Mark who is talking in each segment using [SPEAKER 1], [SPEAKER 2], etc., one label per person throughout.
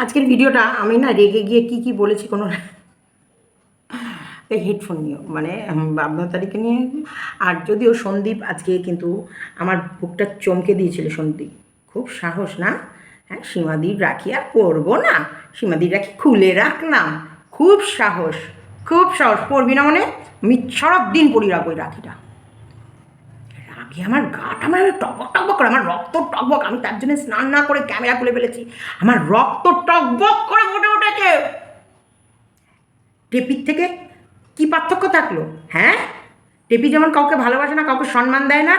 [SPEAKER 1] আজকের ভিডিওটা আমি না রেগে গিয়ে কি কি বলেছি কোনো হেডফোন নিয়ে মানে বাবনা তারিখে নিয়ে। আর যদিও সন্দীপ আজকে কিন্তু আমার বুকটা চমকে দিয়েছিল সন্দীপ। খুব সাহস না? হ্যাঁ সীমাদির রাখি আর পরবো না। সীমাদির রাখি খুলে রাখলাম। খুব সাহস খুব সাহস। পরবি না মানে আমি সারা দিন পরি রাখব ওই রাখিটা। রাগে আমার গাটা আমার টকবক টকবক করে, আমার রক্ত টকবক, আমি তার জন্য স্নান না করে ক্যামেরা খুলে ফেলেছি। আমার রক্ত টকবক করে ফুটে উঠেছে। টেপির থেকে কি পার্থক্য থাকল? হ্যাঁ? টেপি যেমন কাউকে ভালোবাসে না, কাউকে সম্মান দেয় না,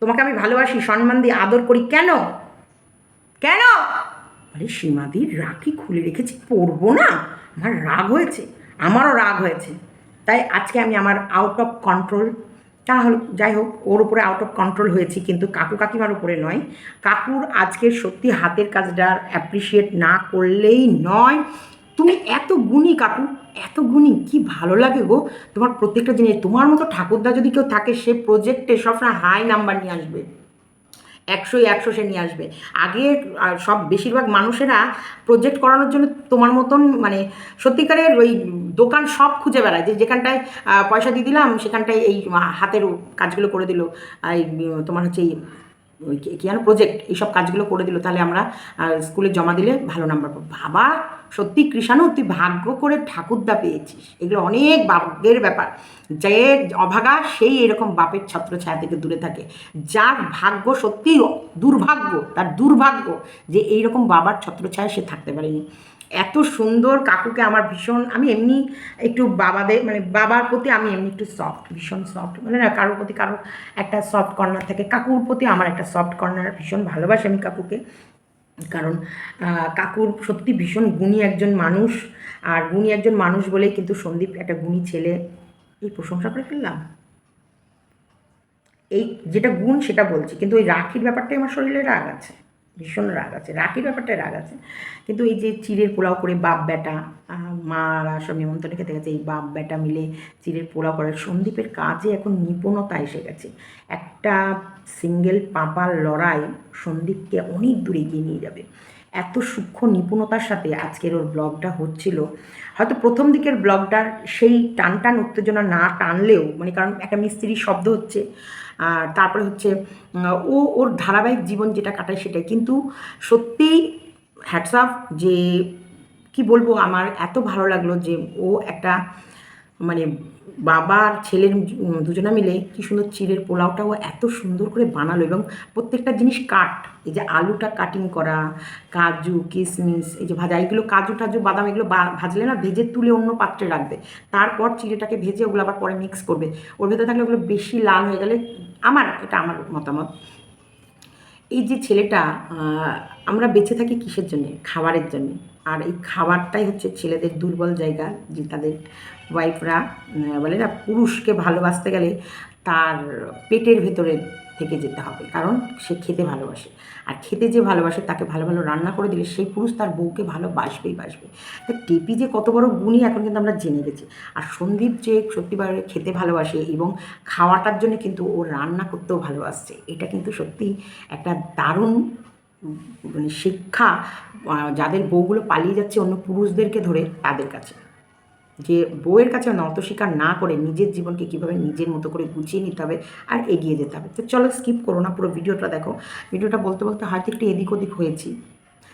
[SPEAKER 1] তোমাকে আমি ভালোবাসি, সম্মান দিয়ে আদর করি কেন? কেন? আরে সীমাদির রাখি খুলে রেখেছি, পরবো না। আমার রাগ হয়েছে, আমারও রাগ হয়েছে। তাই আজকে আমি আমার আউট অফ কন্ট্রোল তাহলে যাই হোক, ওর উপরে আউট অফ কন্ট্রোল হয়েছি, কিন্তু কাকু কাকিমার উপরে নয়। কাকুর আজকের সত্যি হাতের কাজটা অ্যাপ্রিসিয়েট না করলেই নয়। তুমি এত গুণী কাকু, এত গুণী, কি ভালো লাগে গো। তোমার প্রত্যেকটা জিনিস, তোমার মতো ঠাকুরদা যদি কেউ থাকে, সে প্রজেক্টে সবসময় হাই নাম্বার নিয়ে আসবে। একশোই একশো সে নিয়ে আসবে। আগে সব বেশিরভাগ মানুষেরা প্রজেক্ট করানোর জন্য তোমার মতন মানে সত্যিকারের ওই দোকান সব খুঁজে বেড়ায়। যে যেখানটায় পয়সা দিয়ে দিলাম, সেখানটায় এই হাতের কাজগুলো করে দিল। এই তোমার হচ্ছে এই কি যেন প্রজেক্ট এইসব কাজগুলো করে দিল। তাহলে আমরা স্কুলে জমা দিলে ভালো নাম্বার পাবো। বাবা! সত্যি কৃষাণু, তুই ভাগ্য করে ঠাকুরদা পেয়েছিস। এগুলো অনেক ভাগ্যের ব্যাপার। যে অভাগা, সেই এরকম বাপের ছত্রছায়া থেকে দূরে থাকে। যার ভাগ্য সত্যি দুর্ভাগ্য, তার দুর্ভাগ্য যে এইরকম বাবার ছত্রছায়া সে থাকতে পারেনি। এত সুন্দর কাকুকে আমার ভীষণ, আমি এমনি একটু বাবাদের মানে বাবার প্রতি আমি এমনি একটু সফট ভীষণ সফট মানে না, কারোর প্রতি কারোর একটা সফট কর্নার থাকে। কাকুর প্রতি আমার একটা সফট কর্নার ভীষণ ভালোবাসি আমি কাকুকে। কারণ কাকুর সত্যি ভীষণ গুণী একজন মানুষ। আর গুণী একজন মানুষ বলেই কিন্তু সন্দীপ একটা গুণী ছেলে। এই প্রশংসা করে ফেললাম? এই যেটা গুণ সেটা বলছি, কিন্তু ওই রাখির ব্যাপারটাই আমার শরীরে রাগ আছে। ভীষণ রাগ আছে। রাখির ব্যাপারটাই রাগ আছে। কিন্তু এই যে চিড়ের পোলাও করে বাপ বেটা মারা সব নিমন্ত্রণে খেতে গেছে এই বাপ বেটা মিলে চিড়ের পোলাও করে। সন্দীপের কাজে এখন নিপুণতা এসে গেছে। একটা সিঙ্গেল পাপার লড়াই সন্দীপকে অনেক দূরে এগিয়ে নিয়ে যাবে। এত সূক্ষ্ম নিপুণতার সাথে আজকের ওর ব্লগটা হচ্ছিল। হয়তো প্রথম দিকের ব্লগটার সেই টান টান উত্তেজনা না টানলেও মানে কারণ একটা মিস্ত্রির শব্দ হচ্ছে, আর তারপরে হচ্ছে ও ওর ধারাবাহিক জীবন যেটা কাটায় সেটাই। কিন্তু সত্যিই হ্যাটসঅ্যাপ যে, কি বলব, আমার এত ভালো লাগল যে ও একটা মানে বাবা আর ছেলের দুজনা মিলে কি সুন্দর চিড়ের পোলাওটাও এত সুন্দর করে বানালো এবং প্রত্যেকটা জিনিস কাট। এই যে আলুটা কাটিং করা, কাজু কিশমিশ এই যে ভাজা, এগুলো কাজু টাজু, বাদাম এগুলো ভাজলে না ভেজে তুলে অন্য পাত্রে রাখবে। তারপর চিড়েটাকে ভেজে ওগুলো আবার পরে মিক্স করবে। ওর ভেতরে থাকলে ওগুলো বেশি লাল হয়ে গেলে আমার, এটা আমার মতামত। এই যে ছেলেটা আমরা বেঁচে থাকি কিসের জন্যে? খাবারের জন্য। আর এই খাবারটাই হচ্ছে ছেলেদের দুর্বল জায়গা, যে তাদের ওয়াইফরা বলে না, পুরুষকে ভালোবাসতে গেলে তার পেটের ভেতরে থেকে যেতে হবে, কারণ সে খেতে ভালোবাসে। আর খেতে যে ভালোবাসে, তাকে ভালো ভালো রান্না করে দিলে সেই পুরুষ তার বউকে ভালোবাসবেই বাসবে। তা টেপি যে কত বড় গুণী এখন কিন্তু আমরা জেনে গেছি। আর সন্দীপ যে সত্যিবার খেতে ভালোবাসে এবং খাওয়াটার জন্য কিন্তু ও রান্না করতেও ভালোবাসছে, এটা কিন্তু সত্যি একটা দারুণ মানে শিক্ষা যাদের বউগুলো পালিয়ে যাচ্ছে অন্য পুরুষদেরকে ধরে তাদের কাছে। যে বউয়ের কাছে নত স্বীকার না করে নিজের জীবনকে কীভাবে নিজের মতো করে গুছিয়ে নিতে হবে আর এগিয়ে যেতে হবে। তো চলো স্কিপ করো না পুরো ভিডিওটা দেখো। ভিডিওটা বলতে বলতে হয়তো একটু এদিক ওদিক হয়েছি।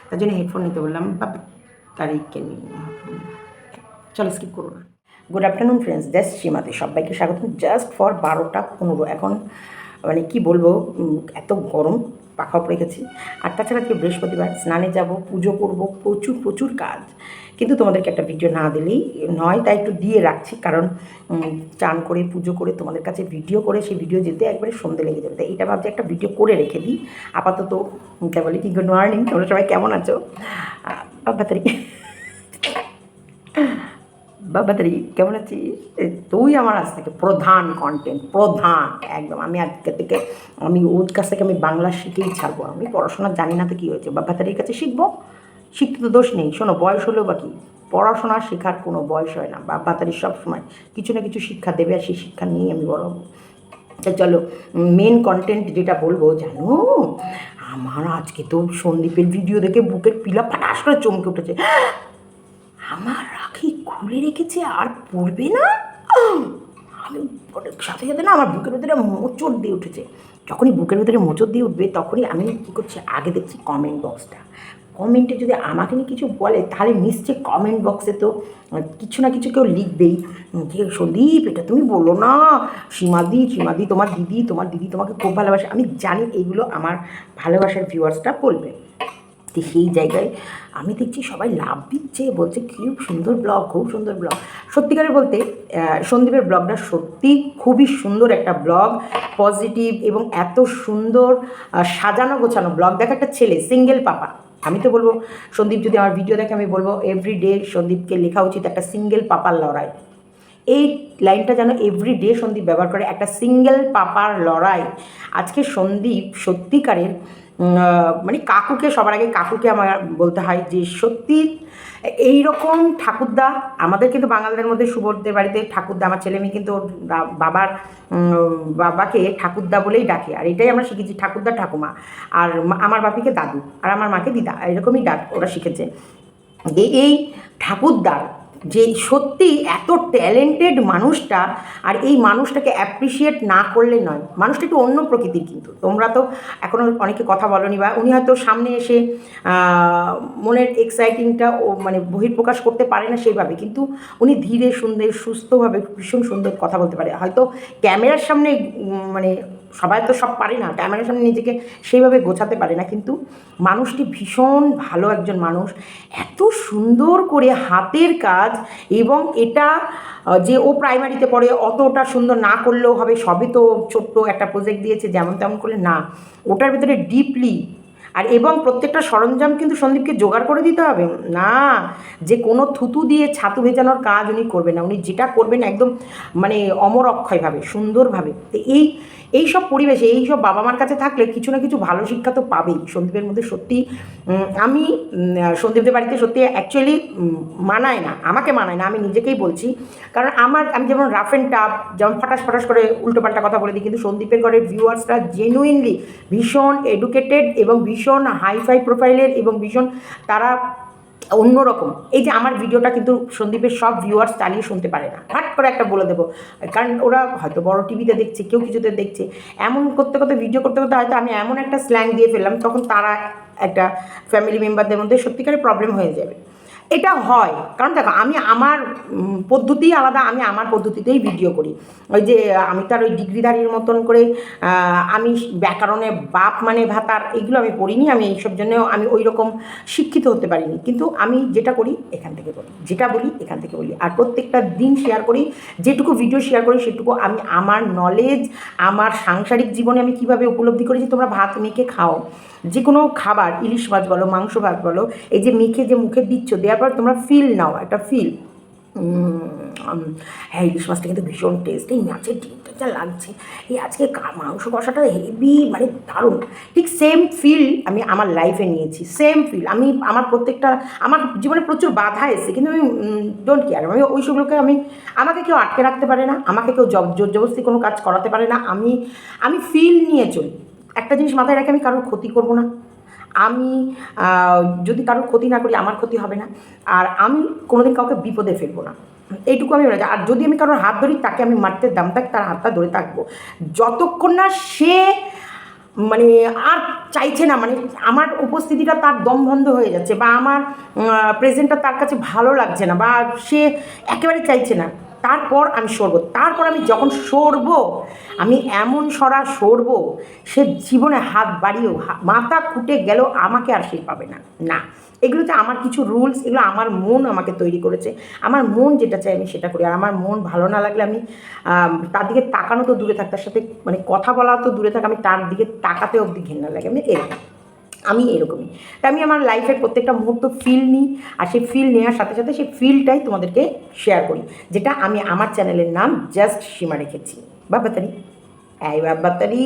[SPEAKER 1] তার জন্য হেডফোন নিতে বললাম বা তারিখকে চলো স্কিপ করো না। গুড আফটারনুন ফ্রেন্ডস দেশ সীমাতে সবাইকে স্বাগত জাস্ট ফর বারোটা পনেরো, এখন মানে কি বলব এত গরম। পাখা পড়ে গেছি। আর তাছাড়া আজকে বৃহস্পতিবার স্নানে যাব পুজো করব প্রচুর প্রচুর কাজ। কিন্তু তোমাদেরকে একটা ভিডিও না দিলেই নয় তাই একটু দিয়ে রাখছি। কারণ চান করে পুজো করে তোমাদের কাছে ভিডিও করে সেই ভিডিও যেতে একবারে সন্ধে লেগে যাবে। এটা ভাবছি একটা ভিডিও করে রেখে দিই। আপাতত কেবলই কি গুড মর্নিং তোমরা সবাই কেমন আছো? আহ, বাবা তারিখ বাবা দাঁড়ি কেমন আছিস তুই আমার আজ থেকে প্রধান কন্টেন্ট প্রধান, একদম। আমি আজকে থেকে, আমি ওর কাছ থেকে আমি বাংলা শিখেই ছাড়বো। আমি পড়াশোনা জানি না তো কী হয়েছে বাবা তারির কাছে শিখব? শিখতে তো দোষ নেই। শোনো, বয়স হলেও বা কী? পড়াশোনা শেখার কোনো বয়স হয় না বাবা তারি সবসময় কিছু না কিছু শিক্ষা দেবে আর সেই শিক্ষা নিয়েই আমি বড় হব। তা চলো মেন কন্টেন্ট যেটা বলব, জানো? আমার আজকে তো সন্দীপের ভিডিও দেখে বুকের পিলা ফাটাস করে চমকে উঠেছে। আমার রাখি খুলে রেখেছে আর পড়বে না? আমি সাথে সাথে না? আমার বুকের ভেতরে মোচড় দিয়ে উঠেছে। যখনই বুকের ভেতরে মোচড় দিয়ে উঠবে, তখনই আমি কী করছি? আগে দেখছি কমেন্ট বক্সটা কমেন্টে যদি আমাকে নিয়ে কিছু বলে, তাহলে নিশ্চয়ই কমেন্ট বক্সে তো কিছু না কিছু কেউ লিখবেই। যে সন্দীপ, এটা তুমি বলো না। সীমাদি সীমাদি তোমার দিদি তোমার দিদি তোমাকে খুব ভালোবাসে। আমি জানি এইগুলো আমার ভালোবাসার ভিউয়ার্সটা বলবে। তো সেই জায়গায়। আমি দেখছি সবাই লাভ দিচ্ছে, বলছে খুব সুন্দর ব্লগ খুব সুন্দর ব্লগ সত্যিকারের বলতে সন্দীপের ব্লগটা সত্যি খুবই সুন্দর একটা ব্লগ পজিটিভ এবং এত সুন্দর সাজানো গোছানো ব্লগ দেখা একটা ছেলে সিঙ্গেল পাপা আমি তো বলব, সন্দীপ যদি আমার ভিডিও দেখে, আমি বলব এভরি ডে সন্দীপকে লেখা উচিত একটা সিঙ্গেল পাপার লড়াই। এই লাইনটা যেন এভরি ডে সন্দীপ ব্যবহার করে, একটা সিঙ্গেল পাপার লড়াই। আজকে সন্দীপ সত্যিকারের মানে কাকুকে, সবার আগে কাকুকে আমার বলতে হয় যে, সত্যি এই রকম ঠাকুরদা আমাদের কিন্তু বাঙালিদের মধ্যে সুবোধদের বাড়িতে ঠাকুরদা, আমার ছেলে মেয়ে কিন্তু বাবার বাবাকে ঠাকুরদা বলেই ডাকে। আর এটাই আমরা শিখেছি, ঠাকুরদা ঠাকুমা। আর আমার বাপিকে দাদু, আর আমার মাকে দিদা, এরকমই ডাক ওরা শিখেছে। এই ঠাকুরদার যে সত্যি এত ট্যালেন্টেড মানুষটা আর এই মানুষটাকে অ্যাপ্রিসিয়েট না করলে নয়। মানুষটা একটু অন্য প্রকৃতির কিন্তু। তোমরা তো এখনও অনেকে কথা বলনি বা উনি হয়তো সামনে এসে মনের এক্সাইটিংটা ও মানে বহির্প্রকাশ করতে পারে না সেইভাবে। কিন্তু উনি ধীরে সুন্দর, সুস্থভাবে, ভীষণ সুন্দর কথা বলতে পারে। হয়তো ক্যামেরার সামনে মানে সবাই তো সব পারে না ক্যামেরার সামনে নিজেকে সেইভাবে গোছাতে পারে না, কিন্তু মানুষটি ভীষণ ভালো একজন মানুষ, এত সুন্দর করে হাতের কাজ এবং এটা যে ও প্রাইমারিতে পড়ে অতটা সুন্দর না করলেও হবে সবে তো ছোট্ট একটা প্রজেক্ট দিয়েছে, যেমন তেমন করলে না, ওটার ভিতরে ডিপলি আর এবং প্রত্যেকটা সরঞ্জাম কিন্তু সন্দীপকে জোগাড় করে দিতে হবে, না, যে কোনো থুতু দিয়ে ছাতু ভেজানোর কাজ উনি করবেন না, উনি যেটা করবেন একদম মানে অমর অক্ষয়ভাবে, সুন্দরভাবে, তো এই এই সব পরিবেশে এই সব বাবা মার কাছে থাকলে কিছু না কিছু ভালো শিক্ষা তো পাবেই। সন্দীপের মধ্যে সত্যি আমি সন্দীপদের বাড়িতে সত্যি অ্যাকচুয়ালি মানায় না, আমাকে মানায় না, আমি নিজেকেই বলছি। কারণ আমার, আমি যেমন রাফ অ্যান্ড টাফ যেমন ফাটাস ফাটাস করে উল্টোপাল্টা কথা বলে দিই, কিন্তু সন্দীপের ঘরের ভিউয়ার্সরা জেনুইনলি ভীষণ এডুকেটেড এবং ভীষণ হাইফাই প্রোফাইলের এবং ভীষণ, তারা অন্যরকম। এই যে আমার ভিডিওটা কিন্তু সন্দীপের সব ভিউয়ার্স চালিয়ে শুনতে পারে না। হাট করে একটা বলে দেবো। কারণ ওরা হয়তো বড় টিভিতে দেখছে, কেউ কিছুতে দেখছে। এমন করতে করতে ভিডিও করতে করতে হয়তো আমি এমন একটা স্ল্যাং দিয়ে ফেললাম, তখন তারা একটা ফ্যামিলি মেম্বারদের মধ্যে সত্যিকারের প্রবলেম হয়ে যাবে। এটা হয়। কারণ দেখো, আমি আমার পদ্ধতি আলাদা, আমি আমার পদ্ধতিতেই ভিডিও করি। ওই যে, আমি তার ওই ডিগ্রিধারীর মতন করে আমি ব্যাকরণে বাপ মানে ভাতার এগুলো আমি পড়িনি, আমি এইসব জন্য আমি ওই রকম শিক্ষিত হতে পারিনি। কিন্তু আমি যেটা করি, এখান থেকে বলি। যেটা বলি, এখান থেকে বলি। আর প্রত্যেকটা দিন শেয়ার করি, যেটুকু ভিডিও শেয়ার করি, সেটুকু আমি আমার নলেজ আমার সাংসারিক জীবনে আমি কীভাবে উপলব্ধি করেছি তোমরা ভাত মেখে খাও। যে কোনো খাবার, ইলিশ মাছ বলো, মাংস ভাত বলো, এই যে মেখে যে মুখে দিচ্ছ, দেওয়ার পর তোমরা ফিল নাও, একটা ফিল হ্যাঁ ইলিশ মাছটা কিন্তু ভীষণ টেস্ট এই মাছের ডিমটা যা লাগছে। এই আজকে মাংস কষাটা হেভি মানে দারুণ। ঠিক সেম ফিল আমি আমার লাইফে নিয়েছি সেম ফিল আমি, আমার প্রত্যেকটা, আমার জীবনে প্রচুর বাধা এসেছে, কিন্তু আমি ডোন্ট কেয়ার আমি ওই সবগুলোকে আমি, আমাকে কেউ আটকে রাখতে পারে না, আমাকে কেউ জব, জোর জবরদস্তি কোনো কাজ করাতে পারে না। আমি আমি ফিল নিয়ে চলি। একটা জিনিস মাথায় রেখে আমি কারোর ক্ষতি করব না। আমি যদি কারোর ক্ষতি না করি, আমার ক্ষতি হবে না। আর আমি কোনোদিন কাউকে বিপদে ফেলব না। এইটুকু আমি। আর যদি আমি কারোর হাত ধরি, তাকে আমি মারতে দাম থাক, তার হাতটা ধরে থাকব। যতক্ষণ না সে মানে আর চাইছে না মানে আমার উপস্থিতিটা তার দম বন্ধ হয়ে যাচ্ছে বা আমার প্রেজেন্টটা তার কাছে ভালো লাগছে না বা সে একেবারে চাইছে না তারপর আমি সরব। তারপর আমি যখন সরব, আমি এমন সরা সরবো, সে জীবনে হাত বাড়িয়েও মাথা খুঁটে গেলেও আমাকে আর সে পাবে না। না, এগুলোতে আমার কিছু রুলস এগুলো আমার মন আমাকে তৈরি করেছে। আমার মন যেটা চাই আমি সেটা করি। আর আমার মন ভালো না লাগলে আমি, তার দিকে তাকানো তো দূরে থাক, তার সাথে মানে কথা বলা তো দূরে থাক, আমি তার দিকে তাকাতে অবধি ঘেন্না লাগে। আমি এরকম। আমি এরকমই তাই আমি আমার লাইফের প্রত্যেকটা মুহূর্ত ফিল নিই আর সেই ফিল নেওয়ার সাথে সাথে সেই ফিলটাই তোমাদেরকে শেয়ার করি যেটা আমি আমার চ্যানেলের নাম জাস্ট সীমা রেখেছি বাবাতারি এই বাবাতারি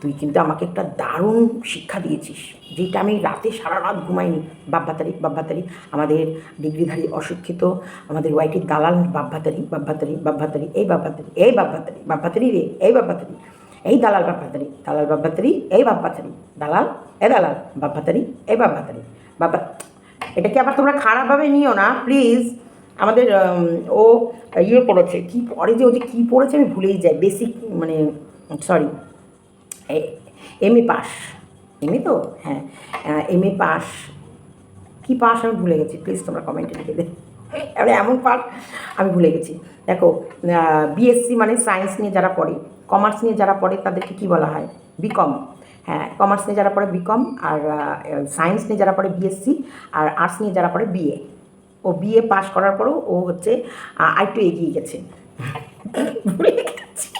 [SPEAKER 1] তুই কিন্তু আমাকে একটা দারুণ শিক্ষা দিয়েছিস যেটা আমি রাতে সারা রাত ঘুমাইনি বাব্বাতারি বাব্বাতারি আমাদের ডিগ্রিধারী অশিক্ষিত আমাদের ওয়াইটির দালাল বাব্বাতারি বাব্বাতারি বাব্বাতারি এই বাব্বাতারি এই বাব্বাতারি বাব্বাতারি রে এই বাব্বাতারি এই দালাল বাব্বাতারি দালাল বাব্বাতারি এই বাব্বাতারি দালাল এ দালাল বাপ ভাতারি এ বাপ ভাতারি বাবা, এটাকে আবার তোমরা খারাপভাবে নিও না প্লিজ আমাদের ও ইয়ে পড়েছে, কী পড়ে যে, ও যে কী পড়েছে আমি ভুলেই যাই বেসিক মানে sorry M A pass M তো? হ্যাঁ এম এ পাস। কী পাস আমি ভুলে গেছি প্লিজ তোমরা কমেন্টে লিখে দে। এবারে এমন পাস, আমি ভুলে গেছি। দেখো বিএসসি মানে সায়েন্স নিয়ে যারা পড়ে কমার্স নিয়ে যারা পড়ে, তাদেরকে কী বলা হয়? বিকম হ্যাঁ কমার্স নিয়ে যারা পড়ে বিকম আর সায়েন্স নিয়ে যারা পড়ে বিএসসি আর আর্টস নিয়ে যারা পড়ে বিএ ও বিএ পাশ করার পরেও ও হচ্ছে আরেকটু এগিয়ে গেছে।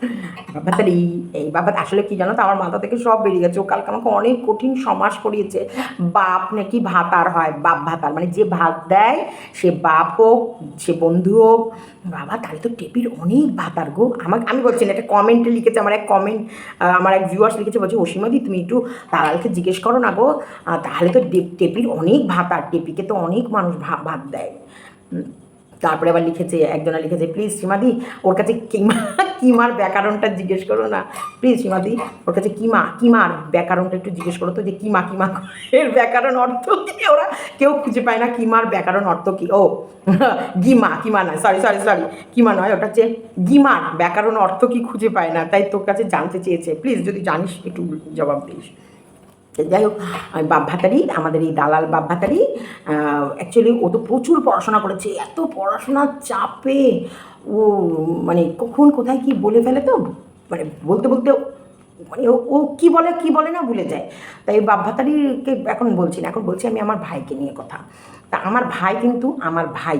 [SPEAKER 1] গেছি বাবাতারি এই বাবা আসলে কি জানো তো? আমার মাথা থেকে সব বেরিয়ে গেছে। ও কালকে আমাকে অনেক কঠিন সমাস করিয়েছে। বাপ নাকি ভাতার হয়, বাপ ভাতার। মানে যে ভাত দেয়, সে বাপ হোক, সে বন্ধু হোক, বাবা তাহলে তো টেপির অনেক ভাতার গো। আমাকে, আমি বলছি না, একটা কমেন্টে লিখেছে আমার এক কমেন্ট আমার এক ভিউয়ার্স লিখেছে, বলছে অসীমাদি তুমি একটু দালালকে জিজ্ঞেস করো না গো। তাহলে তো টেপির অনেক ভাতার। টেপিকে তো অনেক মানুষ ভাত দেয়। তারপরে আবার লিখেছে, একজনা লিখেছে প্লিজ সীমাদি, ওর কাছে কিমা, কিমার ব্যাকরণটা জিজ্ঞেস করো না। প্লিজ সীমাদি, ওর কাছে কিমা, কিমার ব্যাকরণটা একটু জিজ্ঞেস করো তো যে কিমা কিমা এর ব্যাকরণ অর্থ কি? ওরা কেউ খুঁজে পায় না কিমার ব্যাকরণ অর্থ কি। ও, গিমা, কিমা নয় সরি সরি সরি কিমা নয়, ওটা হচ্ছে গিমার ব্যাকরণ অর্থ কি খুঁজে পায় না, তাই তোর কাছে জানতে চেয়েছে। প্লিজ যদি জানিস, একটু জবাব দিস। যাই হোক বাপ ভাতারি আমাদের এই দালাল বাপ অ্যাকচুয়ালি ও তো প্রচুর পড়াশোনা করেছে, এত পড়াশোনার চাপে, ও মানে কখন কোথায় কি বলে ফেলে তো মানে বলতে বলতে মানে ও ও কী বলে কী বলে না ভুলে যায়। তাই বাপ ভাতারিকে এখন বলছি না, এখন বলছি আমি আমার ভাইকে নিয়ে কথা। তা আমার ভাই কিন্তু আমার ভাই।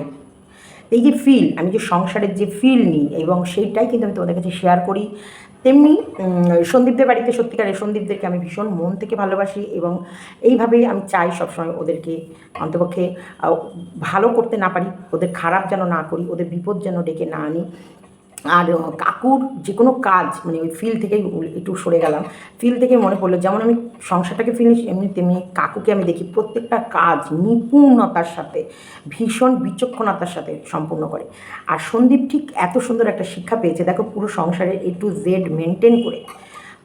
[SPEAKER 1] এই যে ফিল আমি যে সংসারের যে ফিল নিই, এবং সেইটাই কিন্তু আমি তোমাদের কাছে শেয়ার করি। তেমনি সন্দীপদের বাড়িতে সত্যিকারের সন্দীপদেরকে আমি ভীষণ মন থেকে ভালোবাসি এবং এইভাবেই আমি চাই সবসময় ওদেরকে অন্তপক্ষে ভালো করতে না পারি, ওদের খারাপ যেন না করি, ওদের বিপদ যেন ডেকে না আনি। আর কাকুর যে কোনো কাজ মানে ওই ফিল উল- একটু সরে গেলাম। ফিল থেকে মনে পড়ল যেমন আমি সংসারটাকে ফিনিশ এমনি তেমনি কাকুকে আমি দেখি প্রত্যেকটা কাজ নিপুণতার সাথে, ভীষণ বিচক্ষণতার সাথে সম্পূর্ণ করে। আর সন্দীপ ঠিক এত সুন্দর একটা শিক্ষা পেয়েছে, দেখো পুরো সংসারের এ টু জেড মেনটেন করে।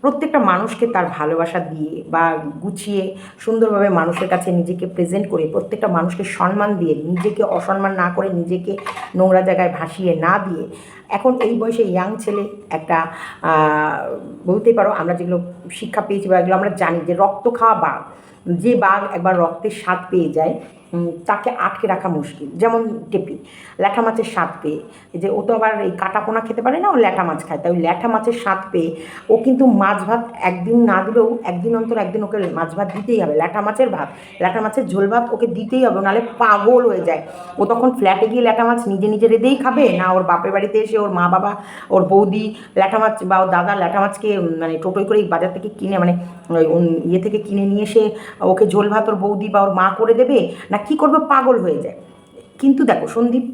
[SPEAKER 1] প্রত্যেকটা মানুষকে তার ভালোবাসা দিয়ে বা গুছিয়ে সুন্দরভাবে মানুষের কাছে নিজেকে প্রেজেন্ট করে, প্রত্যেকটা মানুষকে সম্মান দিয়ে, নিজেকে অসম্মান না করে নিজেকে নোংরা জায়গায় ভাসিয়ে না দিয়ে এখন এই বয়সে ইয়াং ছেলে একটা বলতেই পারো আমরা যেগুলো শিক্ষা পেয়েছি বা এগুলো আমরা জানি যে রক্ত খাওয়া বাঘ, যে বাঘ একবার রক্তের স্বাদ পেয়ে যায় তাকে আটকে রাখা মুশকিল। যেমন টেপি, ল্যাঠা মাছের স্বাদ পেয়ে যে ও তো আবার এই কাটা পোনা খেতে পারে না, ও ল্যাঠা মাছ খায়। তাই ওই ল্যাঠা মাছের স্বাদ পেয়ে ও কিন্তু মাছ ভাত একদিন না দিলেও একদিন অন্তর একদিন ওকে মাছ ভাত দিতেই হবে। ল্যাঠা মাছের ভাত, ল্যাঠা মাছের ঝোল ভাত ওকে দিতেই হবে নাহলে পাগল হয়ে যায়। ও তখন ফ্ল্যাটে গিয়ে ল্যাঠা মাছ নিজে নিজে রেঁধেই খাবে, না ওর বাপের বাড়িতে এসে ওর মা বাবা, ওর বৌদি ল্যাঠা মাছ বা ওর দাদা ল্যাঠা মাছকে মানে টোটোই করে বাজার থেকে কিনে মানে ইয়ে থেকে কিনে নিয়ে এসে ওকে ঝোল ভাত ওর বৌদি বা ওর মা করে দেবে, না কি করবে, পাগল হয়ে যায়। কিন্তু দেখো, সন্দীপ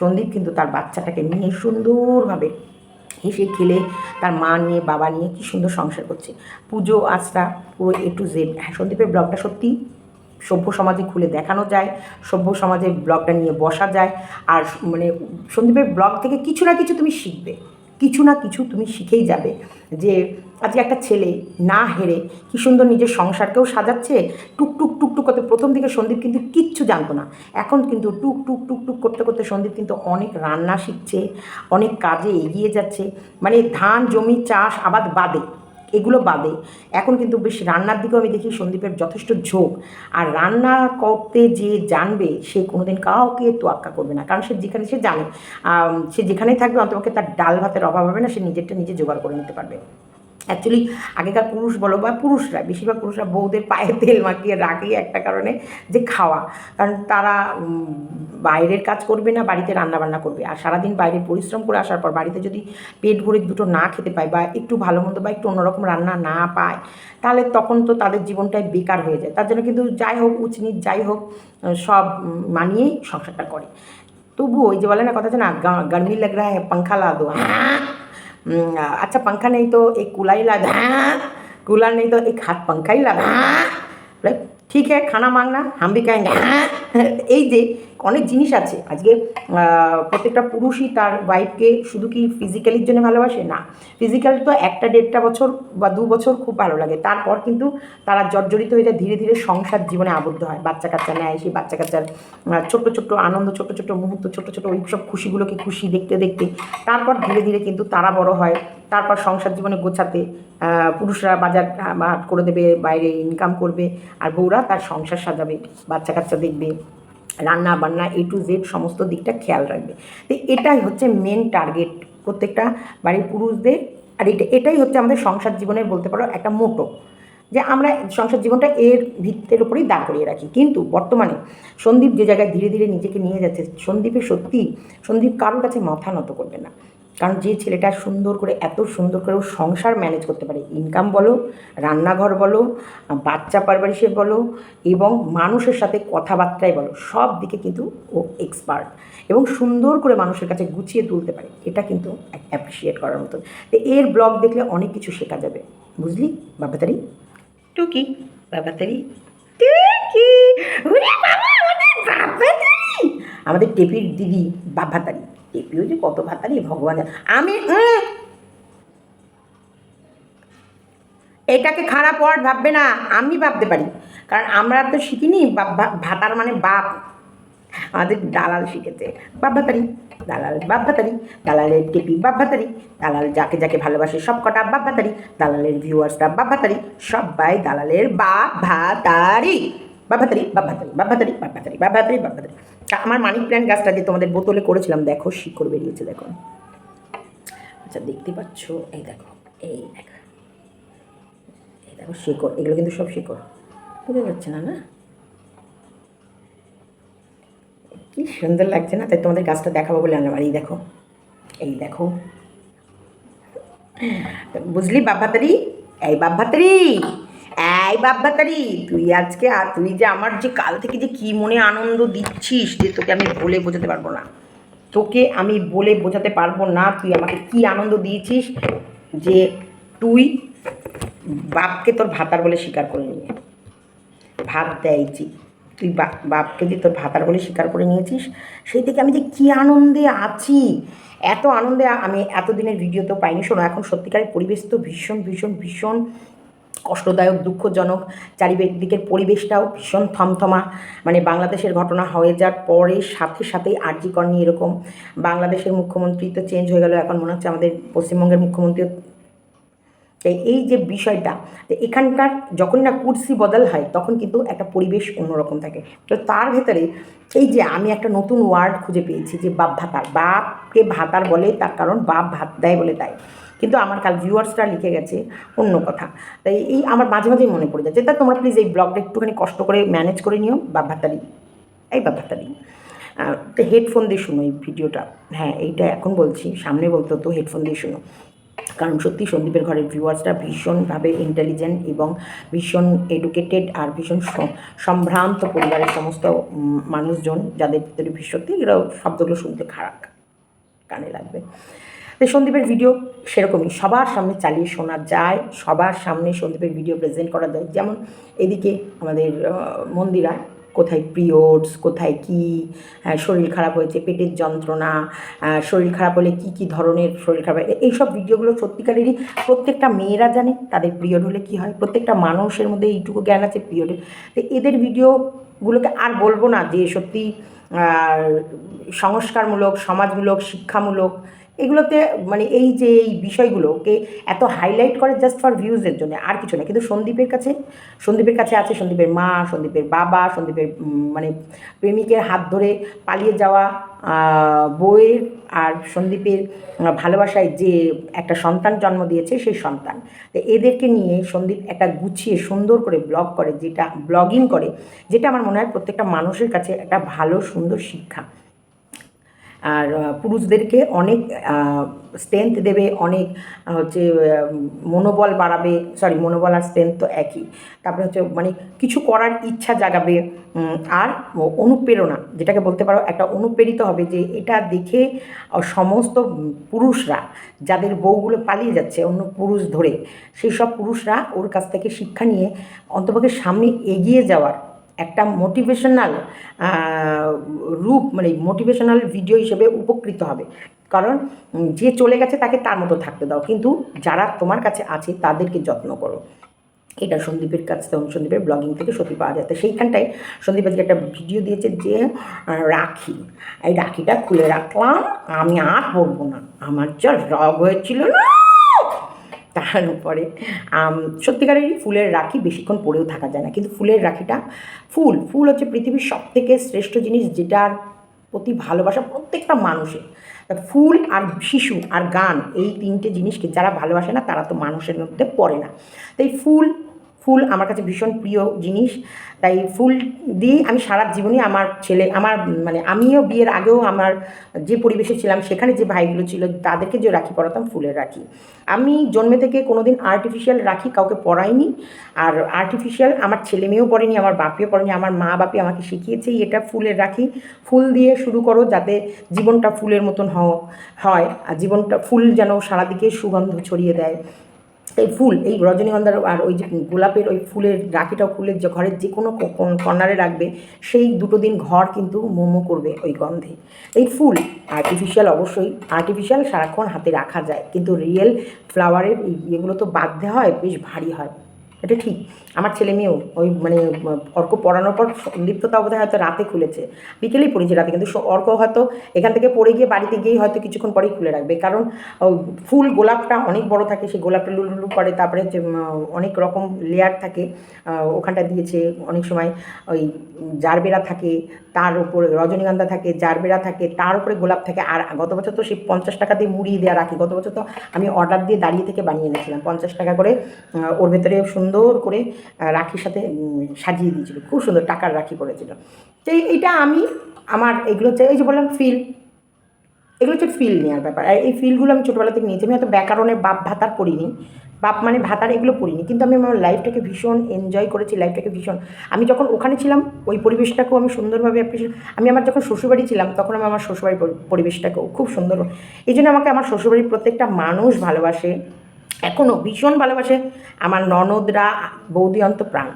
[SPEAKER 1] সন্দীপ কিন্তু তার বাচ্চাটাকে নিয়ে সুন্দরভাবে হেসে খেলে, তার মা নিয়ে, বাবা নিয়ে কি সুন্দর সংসার করছে। পুজো আচরা পুরো এ টু জেড হ্যাঁ সন্দীপের ব্লগটা সত্যি সভ্য সমাজে খুলে দেখানো যায়, সভ্য সমাজে ব্লগটা নিয়ে বসা যায়, আর মানে সন্দীপের ব্লগ থেকে কিছু না কিছু তুমি শিখবে। কিছু না কিছু তুমি শিখেই যাবে যে আজকে একটা ছেলে না হেরে কি সুন্দর নিজের সংসারকেও সাজাচ্ছে, টুক টুক টুক টুক করতে প্রথম দিকে সন্দীপ কিন্তু কিচ্ছু জানতো না। এখন কিন্তু টুক টুক টুক টুক করতে করতে সন্দীপ কিন্তু অনেক রান্না শিখছে, অনেক কাজে এগিয়ে যাচ্ছে মানে ধান, জমি, চাষ, আবাদ বাদে। এগুলো বাদে, এখন কিন্তু বেশ রান্নার দিকেও আমি দেখি সন্দীপের যথেষ্ট ঝোঁক। আর রান্না করতে যে জানবে, সে কোনোদিন কাউকে তোয়াক্কা করবে না। কারণ সে যেখানে, সে জানে। সে যেখানেই থাকবে, অন্তপক্ষে তার ডাল ভাতের অভাব হবে না, সে নিজেরটা নিজে জোগাড় করে নিতে পারবে। অ্যাকচুয়ালি আগেকার পুরুষ বলো বা পুরুষরা, বেশিরভাগ পুরুষরা বউদের পায়ে তেল মাখিয়ে রাখেই একটা কারণে যে খাওয়া। কারণ তারা বাইরের কাজ করবে না, বাড়িতে রান্নাবান্না করবে। আর সারাদিন বাইরে পরিশ্রম করে আসার পর, বাড়িতে যদি পেট ভরে দুটো না খেতে পায় বা একটু ভালো মন্দ বা একটু অন্যরকম রান্না না পায়, তাহলে তখন তো তাদের জীবনটাই বেকার হয়ে যায়। তার জন্য কিন্তু যাই হোক উচনির যাই হোক সব মানিয়েই সংসারটা করে। তবুও ওই যে বলে না কথা আছে না গরমি লাগ রা হ্যাঁ পাঙ্খা লা अच्छा पंखा नहीं तो एक कूलर ही ला हाँ कूलर नहीं तो एक हाथ पंखा ही ला दो like, ঠিক হ্যাঁ খানা মাংনা হাম হ্যাঁ এই যে অনেক জিনিস আছে, আজকে প্রত্যেকটা পুরুষই তার ওয়াইফকে শুধু কি ফিজিক্যালির জন্য ভালোবাসে? না। ফিজিক্যাল তো একটা দেড়টা বছর বা দু বছর খুব ভালো লাগে। তারপর কিন্তু তারা জর্জরিত হয়ে যায়, ধীরে ধীরে সংসার জীবনে আবদ্ধ হয়। বাচ্চা কাচ্চা নেয়, সেই বাচ্চা কাচ্চার ছোট্ট ছোট্ট আনন্দ, ছোট্ট ছোট্ট মুহূর্ত, ছোট্ট ছোট্ট ওই সব খুশিগুলোকে খুশি দেখতে দেখতে, তারপর ধীরে ধীরে কিন্তু তারা বড় হয়। তারপর সংসার জীবনে গোছাতে পুরুষরা বাজার হাট করে দেবে, বাইরে ইনকাম করবে, আর বউরা তার সংসার সাজাবে বাচ্চা কাচ্চা দেখবে রান্না বান্না এ টু জেড সমস্ত দিকটা খেয়াল রাখবে। তো এটাই হচ্ছে মেন টার্গেট প্রত্যেকটা বাড়ির পুরুষদের। আর এটা, এটাই হচ্ছে আমাদের সংসার জীবনের বলতে পারো একটা মোটো, যে আমরা সংসার জীবনটা এর ভিত্তের উপরেই দাঁড় করিয়ে রাখি। কিন্তু বর্তমানে সন্দীপ যে জায়গায় ধীরে ধীরে নিজেকে নিয়ে যাচ্ছে সন্দীপের সত্যি সন্দীপ কারোর কাছে মাথা নত করবে না। কারণ যে ছেলেটা সুন্দর করে, এত সুন্দর করে সংসার ম্যানেজ করতে পারে। ইনকাম বলো, রান্নাঘর বলো বাচ্চা পারবারিশে বলো, এবং মানুষের সাথে কথাবার্তায় বলো, সব দিকে কিন্তু ও এক্সপার্ট এবং সুন্দর করে মানুষের কাছে গুছিয়ে তুলতে পারে। এটা কিন্তু অ্যাপ্রিসিয়েট করার মতন। তো এর ব্লগ দেখলে অনেক কিছু শেখা যাবে। বুঝলি? বাবাতারি টুকি? বাবাতারি বাবাতারি আমাদের টেপির দিদি বাবাতারি টেপিও যে কত ভাতারি ভগবান আমি এটাকে খারাপ ওয়ার্ড ভাববে না আমি ভাবতে পারি কারণ আমরা তো শিখিনি ভাতার মানে বাপ আমাদের দালাল শিখেছে বাপ ভাতারি দালাল বাপ ভাতারি দালালের টেপি বাপ ভাতারি দালাল যাকে যাকে ভালোবাসে সব কটা বাপ ভাতারি দালালের ভিউয়ার্সরা বাপ ভাতারি সবাই দালালের বাপ ভাতারি বাপ ভাতারি বাপ ভাতারি বাপ ভাতারি বাপ ভাতারি বাপ ভাতারি বাপ ভাতারি আমার মানি প্ল্যান্ট গাছটা যে তোমাদের বোতলে করেছিলাম, দেখো, শিকড় বেরিয়েছে, দেখো। আচ্ছা দেখতে পাচ্ছ, এই দেখো এই দেখো। এই দেখো শিকড়, এগুলো কিন্তু সব শিকড়। বোঝা যাচ্ছে না না? কি সুন্দর লাগছে না? তাই তোমাদের গাছটা দেখাবো বলে আনলাম। আর এই দেখো এই দেখো। বুঝলি বাব্বাতারি এই বাব্বাতারি এই বাব্বাতারি তুই আজকে আর তুই যে আমার যে কাল থেকে যে কি মনে আনন্দ দিচ্ছিস যে তোকে আমি বলে বোঝাতে পারব না। তোকে আমি বলে বোঝাতে পারব না, তুই আমাকে কি আনন্দ দিয়েছিস যে তুই বাপকে তোর ভাতার বলে স্বীকার করে নিয়ে ভাত দেয়ছি তুই বাপকে যে তোর ভাতার বলে স্বীকার করে নিয়েছিস, সেই থেকে আমি যে কী আনন্দে আছি, এত আনন্দে আমি এতদিনের ভিডিও তো পাইনি। শোনো, এখন সত্যিকারের পরিবেশ তো ভীষণ ভীষণ ভীষণ কষ্টদায়ক, দুঃখজনক চারিদিকের পরিবেশটাও ভীষণ থমথমা। মানে বাংলাদেশের ঘটনা হয়ে যাওয়ার পরে সাথে সাথেই আর্জিকর নিয়ে এরকম বাংলাদেশের মুখ্যমন্ত্রী তো চেঞ্জ হয়ে গেল। এখন মনে হচ্ছে আমাদের পশ্চিমবঙ্গের মুখ্যমন্ত্রীও তাই এই যে বিষয়টা এখানকার যখন না কুর্সি বদল হয়, তখন কিন্তু একটা পরিবেশ অন্যরকম থাকে। তো তার ভেতরে এই যে আমি একটা নতুন ওয়ার্ড খুঁজে পেয়েছি যে বাপ ভাতার। বাপকে ভাতার বলে তার কারণ বাপ ভাত দেয় বলে দেয় কিন্তু আমার কাল ভিউয়ার্সরা লিখে গেছে অন্য কথা। তাই এই আমার মাঝে মাঝেই মনে পড়ে যাচ্ছে তা তোমরা প্লিজ এই ব্লগটা একটুখানি কষ্ট করে ম্যানেজ করে নিও বাপ ভাতারি এই আহ, তো হেডফোন দিয়ে শুনো এই ভিডিওটা। হ্যাঁ এইটা এখন বলছি সামনে বলতে তো হেডফোন দিয়ে শুনো। কারণ সত্যি সন্দীপের ঘরের ভিউয়ার্সরা ভীষণভাবে ইন্টেলিজেন্ট এবং ভীষণ এডুকেটেড আর ভীষণ সম্ভ্রান্ত পরিবারের সমস্ত মানুষজন যাদের ভিতরে সত্যি এরা শব্দগুলো শুনতে খারাপ কানে লাগবে। তো সন্দীপের ভিডিও সেরকমই, সবার সামনে চালিয়ে শোনা যায়, সবার সামনে সন্দীপের ভিডিও প্রেজেন্ট করা যায়। যেমন এদিকে আমাদের মন্দিরা, কোথায় পিরিয়ডস, কোথায় কি শরীর খারাপ হয়েছে, পেটের যন্ত্রণা শরীর খারাপ হলে কি কি ধরনের শরীর খারাপ এইসব ভিডিওগুলো সত্যিকারেরই প্রত্যেকটা মেয়েরা জানে, তাদের পিরিয়ড হলে কি হয়, প্রত্যেকটা মানুষের মধ্যে এইটুকু জ্ঞান আছে পিরিয়ডের তো এদের ভিডিওগুলোকে আর বলব না যে সত্যি সংস্কারমূলক, সমাজমূলক, শিক্ষামূলক এগুলোতে মানে এই যে এই বিষয়গুলোকে এত হাইলাইট করে জাস্ট ফর ভিউজের জন্য আর কিছু না। কিন্তু সন্দীপের কাছে সন্দীপের কাছে আছে সন্দীপের মা সন্দীপের বাবা সন্দীপের মানে প্রেমিকের হাত ধরে পালিয়ে যাওয়া আহ, বউয়ের আর সন্দীপের ভালোবাসায় যে একটা সন্তান জন্ম দিয়েছে সেই সন্তান। তো এদেরকে নিয়ে সন্দীপ একটা গুছিয়ে সুন্দর করে ব্লগ করে যেটা ব্লগিং করে যেটা আমার মনে হয় প্রত্যেকটা মানুষের কাছে একটা ভালো সুন্দর শিক্ষা। আর পুরুষদেরকে অনেক স্ট্রেংথ দেবে, অনেক হচ্ছে মনোবল বাড়াবে সরি মনোবল আর স্ট্রেংথ তো একই। তারপরে হচ্ছে মানে কিছু করার ইচ্ছা জাগাবে আর অনুপ্রেরণা, যেটাকে বলতে পারো, একটা অনুপ্রেরিত হবে যে এটা দেখে সমস্ত পুরুষরা, যাদের বউগুলো পালিয়ে যাচ্ছে, অন্য পুরুষ ধরে, সেই সব পুরুষরা ওর কাছ থেকে শিক্ষা নিয়ে অন্তপক্ষে সামনে এগিয়ে যাওয়ার একটা মোটিভেশনাল রূপ মানে মোটিভেশনাল ভিডিও হিসেবে উপকৃত হবে। কারণ যে চলে গেছে তাকে তার মতো থাকতে দাও। কিন্তু যারা তোমার কাছে আছে তাদেরকে যত্ন করো। এটা সন্দীপের কাছ থেকে, সন্দীপের ব্লগিং থেকে সত্যি পাওয়া যায়। তো সেইখানটায় সন্দীপ আজকে একটা ভিডিও দিয়েছে যে, রাখি। এই রাখিটা খুলে রাখলাম। আমি আর পরবো না। আমার যা রগ হয়েছিল না তার উপরে। সত্যিকারেরই ফুলের রাখি বেশিক্ষণ পরেও থাকা যায় না, কিন্তু ফুলের রাখিটা ফুল ফুল হচ্ছে পৃথিবীর সব থেকে শ্রেষ্ঠ জিনিস যেটার প্রতি ভালোবাসা প্রত্যেকটা মানুষের। ফুল আর শিশু আর গান এই তিনটে জিনিসকে যারা ভালোবাসে না, তারা তো মানুষের মধ্যে পড়ে না। তাই ফুল ফুল আমার কাছে ভীষণ প্রিয় জিনিস। তাই ফুল দিয়ে আমি সারা জীবনই আমার ছেলে, আমার মানে আমিও বিয়ের আগেও আমার যে পরিবেশে ছিলাম, সেখানে যে ভাইগুলো ছিল, তাদেরকে যে রাখি পরাতাম, ফুলের রাখি। আমি জন্মে থেকে কোনোদিন আর্টিফিশিয়াল রাখি কাউকে পরাইনি। আর আর্টিফিশিয়াল আমার ছেলে মেয়েও পড়েনি আমার বাপিও পড়েনি আমার মা বাপি আমাকে শিখিয়েছে, এটা ফুলের রাখি। ফুল দিয়ে শুরু করো যাতে জীবনটা ফুলের মতন হয়। আর জীবনটা ফুল যেন সারাদিকে সুগন্ধ ছড়িয়ে দেয়। এই ফুল, এই রজনীগন্ধার আর ওই যে গোলাপের ওই ফুলের রাখিটা ফুলের যে ঘরের যে কোনো কর্নারে রাখবে, সেই দুটো দিন ঘর কিন্তু মোমো করবে ওই গন্ধে। এই ফুল আর্টিফিশিয়াল অবশ্যই আর্টিফিশিয়াল সারাক্ষণ হাতে রাখা যায়, কিন্তু রিয়েল ফ্লাওয়ারের এই ইয়েগুলো তো বাঁধতে হয়, বেশ ভারী হয়। এটা ঠিক। আমার ছেলে মেয়েও ওই মানে অর্ক পড়ানোর পর লিপ্ততা বোধহয় হয়তো রাতে খুলেছে। বিকেলেই পড়েছে রাতে, কিন্তু অর্ক হয়তো এখান থেকে পড়ে গিয়ে বাড়িতে গিয়েই হয়তো কিছুক্ষণ পরেই খুলে রাখবে। কারণ ফুল গোলাপটা অনেক বড় থাকে, সেই গোলাপটা লুলুলু করে, তারপরে অনেক রকম লেয়ার থাকে ওখানটা দিয়েছে অনেক সময়, ওই জারবেরা থাকে, তার উপরে রজনীগন্ধা থাকে, জারবেরা থাকে, তার উপরে গোলাপ থাকে। আর গত বছর তো সেই পঞ্চাশ টাকা দিয়ে মুড়িয়ে দেওয়া রাখি, গত বছর তো আমি অর্ডার দিয়ে দাঁড়িয়ে থেকে বানিয়ে এনেছিলাম। পঞ্চাশ টাকা করে ওর ভেতরে সুন্দর করে রাখির সাথে সাজিয়ে দিয়েছিল। খুব সুন্দর টাকার রাখি পড়েছিল। তো এই- এইটা আমি আমার এগুলো হচ্ছে, এই যে বললাম ফিল এগুলো হচ্ছে ফিল নেওয়ার ব্যাপার। আর এই ফিলগুলো আমি ছোটোবেলা থেকে নিয়েছি। আমি হয়তো ব্যাকরণের বাপ ভাতার পড়িনি। বাপ মানে ভাতার এগুলো পড়িনি। কিন্তু আমি আমার লাইফটাকে ভীষণ এনজয় করেছি লাইফটাকে ভীষণ। আমি যখন ওখানে ছিলাম, ওই পরিবেশটাকেও আমি সুন্দরভাবে অ্যাপ্রিসিয়েট আমি আমার যখন শ্বশুরবাড়ি ছিলাম, তখন আমি আমার শ্বশুরবাড়ির পরি- পরিবেশটাকেও খুব সুন্দর এই জন্য আমাকে আমার শ্বশুরবাড়ির প্রত্যেকটা মানুষ ভালোবাসে। এখনও ভীষণ ভালোবাসে আমার ননদরা, বৌদি অন্ত প্রাণ।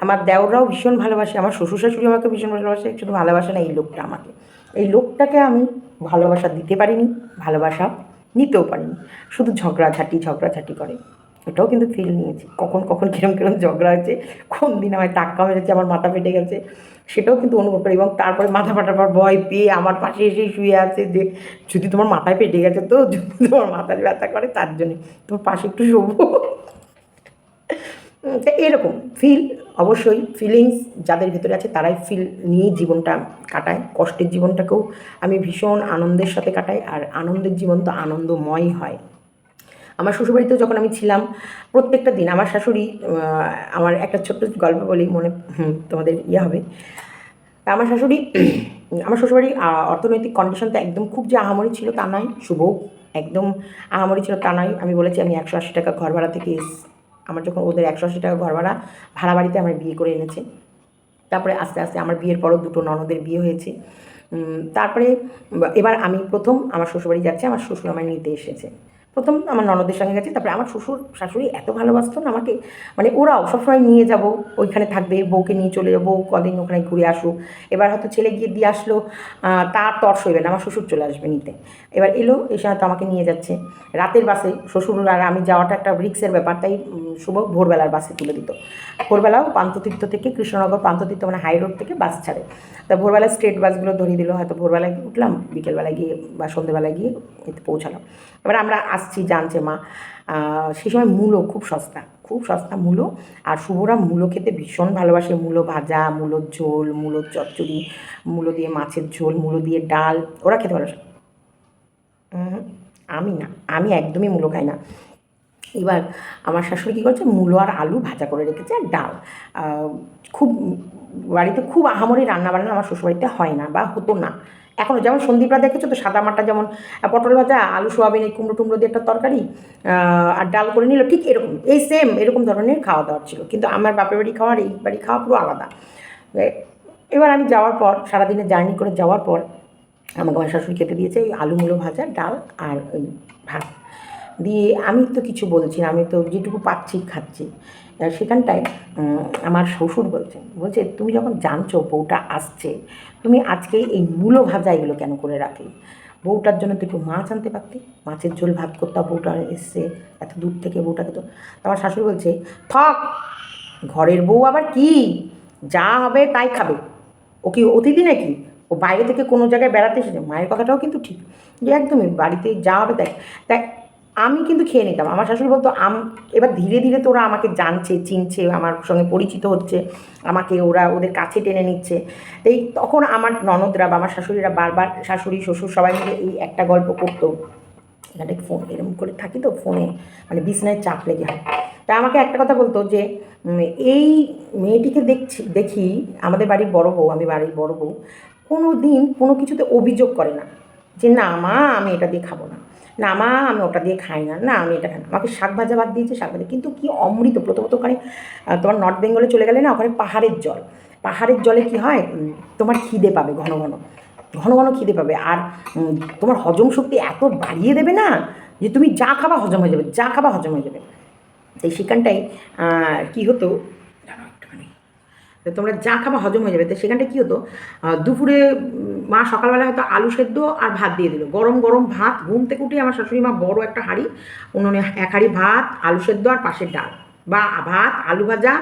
[SPEAKER 1] আমার দেওররাও ভীষণ ভালোবাসে, আমার শ্বশুর শাশুড়ি আমাকে ভীষণ ভালোবাসে, শুধু ভালোবাসে না, এই লোকটা আমাকে। এই লোকটাকে আমি ভালোবাসা দিতে পারিনি, ভালোবাসা নিতেও পারিনি, শুধু ঝগড়াঝাটি ঝগড়াঝাটি করে। এটাও কিন্তু ফিল নিয়েছি। কখন কখন কিরম কিরম ঝগড়া হয়েছে কোন দিন আমার টাক্কা মেরেছে, আমার মাথা ফেটে গেছে, সেটাও কিন্তু অনুভব করি। এবং তারপরে মাথা ফাটার পর ভয় পেয়ে আমার পাশে এসে শুয়ে আছে যে, যদি তোমার মাথায় ফেটে গেছে তো, যদি তোমার মাথায় ব্যথা করে তার জন্যে। তোমার পাশে একটু শোবো। তো এরকম ফিল অবশ্যই ফিলিংস যাদের ভিতরে আছে তারাই ফিল নিয়ে জীবনটা কাটায়। কষ্টের জীবনটাকেও আমি ভীষণ আনন্দের সাথে কাটাই, আর আনন্দের জীবন তো আনন্দময় হয়। আমার শ্বশুরবাড়িতেও যখন আমি ছিলাম, প্রত্যেকটা দিন আমার শাশুড়ি আমার একটা ছোট্ট গল্প বলি, মনে তোমাদের ইয়ে হবে। তা আমার শাশুড়ি আমার শ্বশুরবাড়ি অর্থনৈতিক কন্ডিশন তো একদম খুব যে আহামরি ছিল তা নয়, শুভ, একদম আহামরি ছিল তা নয়। আমি বলেছি, আমি একশো আশি টাকা ঘর ভাড়া থেকে আমার যখন ওদের একশো আশি টাকা ঘর ভাড়া ভাড়া বাড়িতে আমার বিয়ে করে এনেছে। তারপরে আস্তে আস্তে আমার বিয়ের পরও দুটো ননদের বিয়ে হয়েছে। তারপরে, এবার আমি প্রথম আমার শ্বশুরবাড়ি যাচ্ছি, আমার শ্বশুর আমায় নিতে এসেছে। প্রথম আমার ননদের সঙ্গে গেছি, তারপরে আমার শ্বশুর, শাশুড়ি এত ভালোবাসতো না আমাকে মানে ওরাও সবসময় নিয়ে যাব, ওইখানে থাকবে, বউকে নিয়ে চলে যাব কদিন ওখানে ঘুরে আসুক। এবার হয়তো ছেলে গিয়ে দিয়ে আসলো তার তর সইবে না, আমার শ্বশুর চলে আসবে নিতে। এবার এলো, এসে হয়তো আমাকে নিয়ে যাচ্ছে। রাতের বাসে শ্বশুর আর আমি যাওয়াটা একটা রিক্সের ব্যাপার, তাই শুভ ভোরবেলার বাসে তুলে দিত। ভোরবেলাও পান্ততীর্থ থেকে কৃষ্ণনগর পান্ততীর্থ মানে হাই রোড থেকে বাস ছাড়ে। তা ভোরবেলা স্ট্রেট বাসগুলো ধরিয়ে দিল, হয়তো ভোরবেলায় উঠলাম, বিকেলবেলায় গিয়ে বা সন্ধ্যেবেলায় গিয়ে পৌঁছালাম। এবার আমরা আসছি জানছে মা। সেই সময় মূলো খুব সস্তা খুব সস্তা মূলো। আর শুভরা মূলো খেতে ভীষণ ভালোবাসে। মূলো ভাজা, মূলোর ঝোল, মূলোর চচ্চড়ি, মূলো দিয়ে মাছের ঝোল, মূলো দিয়ে ডাল, ওরা খেতে ভালোবাসে। আমি না, আমি একদমই মূলো খাই না। এবার আমার শাশুড়ি কী করছে? মূলো আর আলু ভাজা করে রেখেছে আর ডাল। খুব, বাড়িতে খুব আহামরি রান্না বান্না আমার শ্বশুরবাড়িতে হয় না বা হতো না। এখনও যেমন সন্দীপরা দেখেছ তো সাদা মাটা যেমন পটল ভাজা, আলু সোয়াবিন এই কুমড়ো টুমড়ো দিয়ে একটা তরকারি আর ডাল করে নিল, ঠিক এরকম, এই সেম এরকম ধরনের খাওয়া দাওয়া ছিল। কিন্তু আমার বাপের বাড়ি খাওয়ার এই বাড়ি খাওয়া পুরো আলাদা। এবার আমি যাওয়ার পর সারাদিনে জার্নি করে যাওয়ার পর, আমাকে আমার শাশুড়ি খেতে দিয়েছে ওই আলু মুলো ভাজা, ডাল আর ওই ভাত। দিয়ে আমি তো কিছু বলছি আমি তো যেটুকু পাচ্ছি খাচ্ছি। সেখানটায় আমার শ্বশুর বলছেন বলছে, তুমি যখন জানছো বউটা আসছে, তুমি আজকে এই মূলো ভাজা এগুলো কেন করে রাখলে? বউটার জন্য তো একটু মাছ আনতে পারতে। মাছের ঝোল ভাত করতে বউটা এসছে, এত দূর থেকে বউটাকে তো। আমার শাশুড়ি বলছে, থক, ঘরের বউ আবার কি? যা হবে তাই খাবে। ও কি অতিথি নাকি? ও বাইরে থেকে কোনো জায়গায় বেড়াতে এসেছে? মায়ের কথাটাও কিন্তু ঠিক। যে একদমই বাড়িতে যা হবে তাই। তাই আমি কিন্তু খেয়ে নিতাম। আমার শাশুড়ি বলতো, আম এবার ধীরে ধীরে তো ওরা আমাকে জানছে, চিনছে, আমার সঙ্গে পরিচিত হচ্ছে, আমাকে ওরা ওদের কাছে টেনে নিচ্ছে। এই তখন আমার ননদরা বা আমার শাশুড়িরা বারবার শাশুড়ি, শ্বশুর সবাই মিলে এই একটা গল্প করতো। এখানে ফোন এরকম করে থাকি তো ফোনে মানে বিছনায় চাপ লেগে হয়। তা আমাকে একটা কথা বলতো যে এই মেয়েটিকে দেখছি, দেখি আমাদের বাড়ির বড় বউ, আমি বাড়ির বড় বউ কোনো দিন কোনো কিছুতে অভিযোগ করে না যে, না মা, আমি এটা দিয়ে খাব না। না মা, আমি ওটা দিয়ে খাই না। না, আমি এটা খাই না। আমাকে শাক ভাজা বাদ দিয়েছে, শাক ভাজা কিন্তু কি অমৃত? প্রথমত ওখানে তোমার নর্থ বেঙ্গলে চলে গেলে না, ওখানে পাহাড়ের জল। পাহাড়ের জলে কি হয়? তোমার খিদে পাবে ঘন ঘন। ঘন ঘন খিদে পাবে। আর তোমার হজম শক্তি এত বাড়িয়ে দেবে না, যে তুমি যা খাবা হজম হয়ে যাবে, যা খাবা হজম হয়ে যাবে। তাই সেখানটাই কী হতো তোমরা যা খাবা হজম হয়ে যাবে। তো সেখানটা কী হতো? দুপুরে মা সকালবেলা হয়তো আলু সেদ্ধ আর ভাত দিয়ে দিল। গরম গরম ভাত, ঘুম থেকে উঠে আমার শাশুড়ি মা বড় একটা হাঁড়ি, উনুনে এক হাঁড়ি ভাত, আলু সেদ্ধ আর পাশের ডাল বা ভাত, আলু ভাজা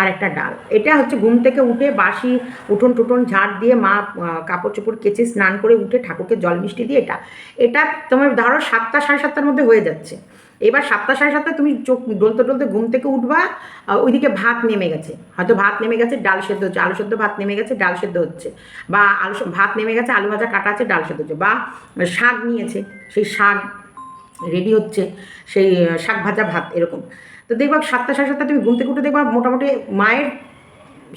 [SPEAKER 1] আর একটা ডাল। এটা হচ্ছে ঘুম থেকে উঠে বাসি উঠোন টুটন ঝাড় দিয়ে মা কাপড় চোপড় কেচে স্নান করে উঠে ঠাকুরকে জল মিষ্টি দিয়ে এটা। এটা তোমার ধরো সাতটা, সাড়ে সাতটার মধ্যে হয়ে যাচ্ছে। এবার সাতটা সাড়ে সাতটায় তুমি চোখ ডলতে ডলতে ঘুম থেকে উঠবা ওইদিকে ভাত নেমে গেছে। হয়তো ভাত নেমে গেছে, ডাল সেদ্ধ হচ্ছে, আলু সেদ্ধ ভাত নেমে গেছে, ডাল সেদ্ধ হচ্ছে। বা আলু ভাত নেমে গেছে, আলু ভাজা কাটা আছে, ডাল সেদ্ধ হচ্ছে। বা শাক নিয়েছে, সেই শাক রেডি হচ্ছে, সেই শাক ভাজা ভাত, এরকম। তো দেখবা সাতটা সাড়ে সাতটা তুমি ঘুম থেকে উঠে দেখবা মোটামুটি মায়ের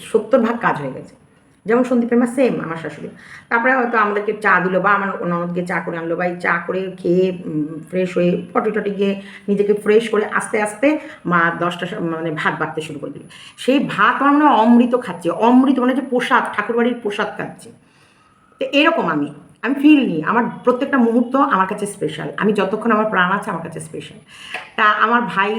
[SPEAKER 1] সত্তর ভাগ কাজ হয়ে গেছে। যেমন সন্দীপের মা সেম আমার শাশুড়ি। তারপরে হয়তো আমাদেরকে চা দিল বা আমার ননদকে চা করে আনলো বা এই চা করে খেয়ে ফ্রেশ হয়ে পটি টটি গিয়ে নিজেকে ফ্রেশ করে আস্তে আস্তে মা দশটা মানে ভাত বাড়তে শুরু করে দিল। সেই ভাত আমার অমৃত খাচ্ছে। অমৃত মানে যে প্রসাদ, ঠাকুরবাড়ির প্রসাদ খাচ্ছে। তো এরকম আমি আমি ফিল নিই। আমার প্রত্যেকটা মুহূর্ত আমার কাছে স্পেশাল আমি যতক্ষণ আমার প্রাণ আছে আমার কাছে স্পেশাল তা আমার ভাই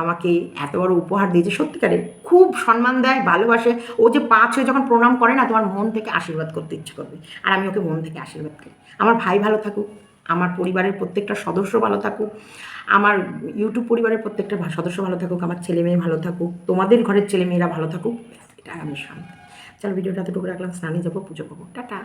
[SPEAKER 1] আমাকে এত বড় উপহার দিয়েছে। সত্যিকারে খুব সম্মান দেয়, ভালোবাসে। ও যে পাঁচ হয়ে যখন প্রণাম করে না, তোমার মন থেকে আশীর্বাদ করতে ইচ্ছে করবে। আর আমি ওকে মন থেকে আশীর্বাদ করি। আমার ভাই ভালো থাকুক, আমার পরিবারের প্রত্যেকটা সদস্য ভালো থাকুক, আমার ইউটিউব পরিবারের প্রত্যেকটা সদস্য ভালো থাকুক, আমার ছেলে মেয়ে ভালো থাকুক, তোমাদের ঘরের ছেলে মেয়েরা ভালো থাকুক। এটা আমি শান্তি চলো, ভিডিওটা এতটুকু রাখলাম, স্নানে যাব, পুজো করব। টাটা।